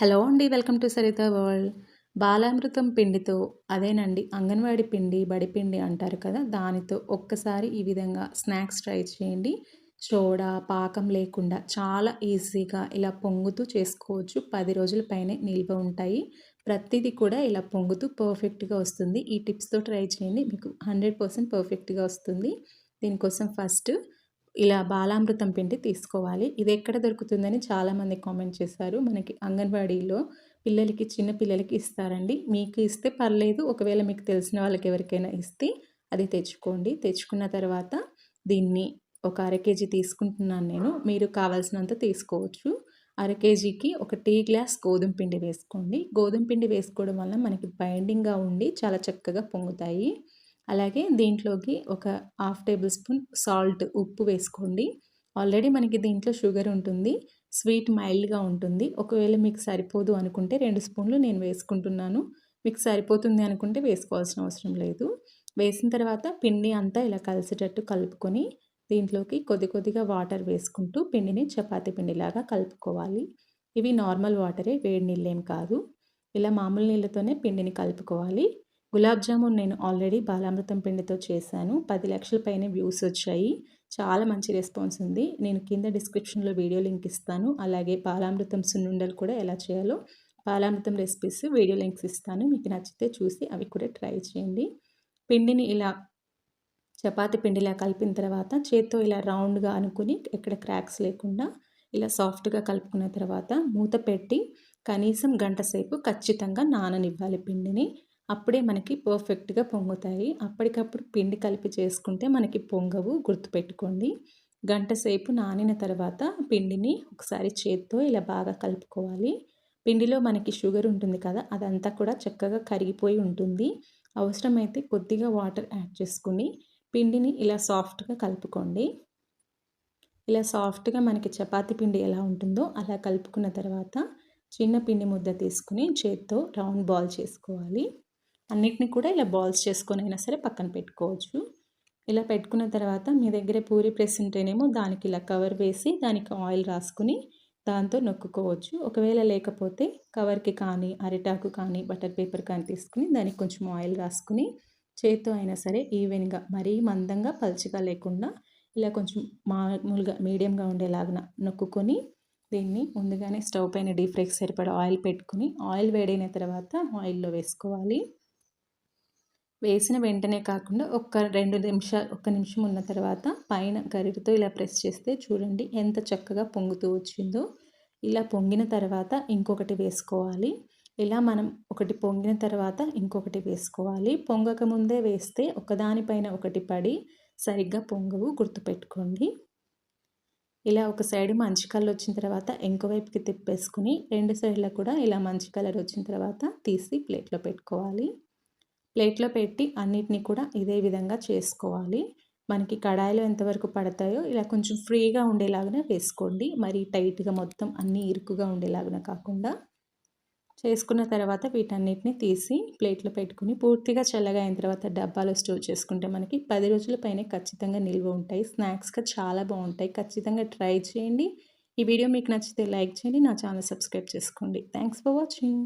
Hello అండి welcome to Saritha world. Balamrutham పిండితో అదేనండి అంగన్వాడి పిండి బడిపిండి అంటారు కదా దానితో ఒక్కసారి ఈ విధంగా స్నాక్స్ ట్రై చేయండి. సోడా పాకం లేకుండా చాలా ఈజీగా ఇలా పొంగుతూ చేసుకోవచ్చు. పది రోజుల పైనే నిల్వ ఉంటాయి. ప్రతిదీ కూడా ఇలా పొంగుతూ పర్ఫెక్ట్గా వస్తుంది. ఈ టిప్స్తో ట్రై చేయండి. మీకు హండ్రెడ్ పర్సెంట్ పర్ఫెక్ట్గా వస్తుంది. దీనికోసం ఫస్ట్ ఇలా బాలామృతం పిండి తీసుకోవాలి. ఇది ఎక్కడ దొరుకుతుందని చాలామంది కామెంట్ చేశారు. మనకి అంగన్వాడీలో పిల్లలకి చిన్న పిల్లలకి ఇస్తారండి. మీకు ఇస్తే పర్లేదు. ఒకవేళ మీకు తెలిసిన వాళ్ళకి ఎవరికైనా ఇస్తే అది తెచ్చుకోండి. తెచ్చుకున్న తర్వాత దీన్ని ఒక అర కేజీ తీసుకుంటున్నాను నేను. మీరు కావాల్సినంత తీసుకోవచ్చు. అర కేజీకి ఒక టీ గ్లాస్ గోధుమ పిండి వేసుకోండి. గోధుమ పిండి వేసుకోవడం వల్ల మనకి బైండింగ్గా ఉండి చాలా చక్కగా పొంగుతాయి. అలాగే దీంట్లోకి ఒక హాఫ్ టేబుల్ స్పూన్ సాల్ట్ ఉప్పు వేసుకోండి. ఆల్రెడీ మనకి దీంట్లో షుగర్ ఉంటుంది స్వీట్ మైల్డ్గా ఉంటుంది. ఒకవేళ మీకు సరిపోదు అనుకుంటే రెండు స్పూన్లు నేను వేసుకుంటున్నాను. మీకు సరిపోతుంది అనుకుంటే వేసుకోవాల్సిన అవసరం లేదు. వేసిన తర్వాత పిండి అంతా ఇలా కలిసేటట్టు కలుపుకొని దీంట్లోకి కొద్ది కొద్దిగా వాటర్ వేసుకుంటూ పిండిని చపాతీ పిండిలాగా కలుపుకోవాలి. ఇవి నార్మల్ వాటరే వేడి నీళ్ళేం కాదు. ఇలా మామూలు నీళ్ళతోనే పిండిని కలుపుకోవాలి. గులాబ్ జామున్ నేను ఆల్రెడీ బాలామృతం పిండితో చేశాను. పది లక్షల పైన వ్యూస్ వచ్చాయి. చాలా మంచి రెస్పాన్స్ ఉంది. నేను కింద డిస్క్రిప్షన్లో వీడియో లింక్ ఇస్తాను. అలాగే బాలామృతం సున్నుండలు కూడా ఎలా చేయాలో బాలామృతం రెసిపీస్ వీడియో లింక్స్ ఇస్తాను. మీకు నచ్చితే చూసి అవి కూడా ట్రై చేయండి. పిండిని ఇలా చపాతి పిండిలా కలిపిన తర్వాత చేత్తో ఇలా రౌండ్గా అనుకుని ఎక్కడ క్రాక్స్ లేకుండా ఇలా సాఫ్ట్గా కలుపుకున్న తర్వాత మూత పెట్టి కనీసం గంట సేపు ఖచ్చితంగా నాననివ్వాలి పిండిని. అప్పుడే మనకి పర్ఫెక్ట్గా పొంగుతాయి. అప్పటికప్పుడు పిండి కలిపి చేసుకుంటే మనకి పొంగవు గుర్తుపెట్టుకోండి. గంట సేపు నానిన తర్వాత పిండిని ఒకసారి చేత్తో ఇలా బాగా కలుపుకోవాలి. పిండిలో మనకి షుగర్ ఉంటుంది కదా అదంతా కూడా చక్కగా కరిగిపోయి ఉంటుంది. అవసరమైతే కొద్దిగా వాటర్ యాడ్ చేసుకుని పిండిని ఇలా సాఫ్ట్గా కలుపుకోండి. ఇలా సాఫ్ట్గా మనకి చపాతీ పిండి ఎలా ఉంటుందో అలా కలుపుకున్న తర్వాత చిన్న పిండి ముద్ద తీసుకుని చేత్తో రౌండ్ బాల్ చేసుకోవాలి. అన్నిటిని కూడా ఇలా బాల్స్ చేసుకొని అయినా సరే పక్కన పెట్టుకోవచ్చు. ఇలా పెట్టుకున్న తర్వాత మీ దగ్గర పూరి ప్రెస్ ఉంటేనేమో దానికి ఇలా కవర్ వేసి దానికి ఆయిల్ రాసుకుని దాంతో నొక్కుకోవచ్చు. ఒకవేళ లేకపోతే కవర్కి కానీ అరిటాకు కానీ బటర్ పేపర్ కానీ తీసుకుని దానికి కొంచెం ఆయిల్ రాసుకుని చేత్తో అయినా సరే ఈవెన్గా మరీ మందంగా పలుచగా లేకుండా ఇలా కొంచెం మామూలుగా మీడియంగా ఉండేలాగా నొక్కుకొని దీన్ని ముందుగానే స్టవ్ పైన డీప్ ఫ్రైకి సరిపడా ఆయిల్ పెట్టుకుని ఆయిల్ వేడైన తర్వాత ఆయిల్లో వేసుకోవాలి. వేసిన వెంటనే కాకుండా ఒక్క రెండు నిమిషాలు ఒక్క నిమిషం ఉన్న తర్వాత పైన గరిటతో ఇలా ప్రెస్ చేస్తే చూడండి ఎంత చక్కగా పొంగుతూ వచ్చిందో. ఇలా పొంగిన తర్వాత ఇంకొకటి వేసుకోవాలి. ఇలా మనం ఒకటి పొంగిన తర్వాత ఇంకొకటి వేసుకోవాలి. పొంగక ముందే వేస్తే ఒకదానిపైన ఒకటి పడి సరిగ్గా పొంగవు గుర్తుపెట్టుకోండి. ఇలా ఒక సైడ్ మంచి కలర్ వచ్చిన తర్వాత ఇంకోవైపుకి తిప్పేసుకుని రెండు సైడ్లో కూడా ఇలా మంచి కలర్ వచ్చిన తర్వాత తీసి ప్లేట్లో పెట్టుకోవాలి. ప్లేట్లో పెట్టి అన్నిటినీ కూడా ఇదే విధంగా చేసుకోవాలి. మనకి కడాయిలో ఎంతవరకు పడతాయో ఇలా కొంచెం ఫ్రీగా ఉండేలాగానే వేసుకోండి. మరి టైట్గా మొత్తం అన్నీ ఇరుకుగా ఉండేలాగా కాకుండా చేసుకున్న తర్వాత వీటన్నిటిని తీసి ప్లేట్లో పెట్టుకుని పూర్తిగా చల్లగా అయిన తర్వాత డబ్బాలో స్టోర్ చేసుకుంటే మనకి పది రోజుల పైన ఖచ్చితంగా నిల్వ ఉంటాయి. స్నాక్స్గా చాలా బాగుంటాయి. ఖచ్చితంగా ట్రై చేయండి. ఈ వీడియో మీకు నచ్చితే లైక్ చేయండి. నా ఛానల్ సబ్స్క్రైబ్ చేసుకోండి. Thanks for watching.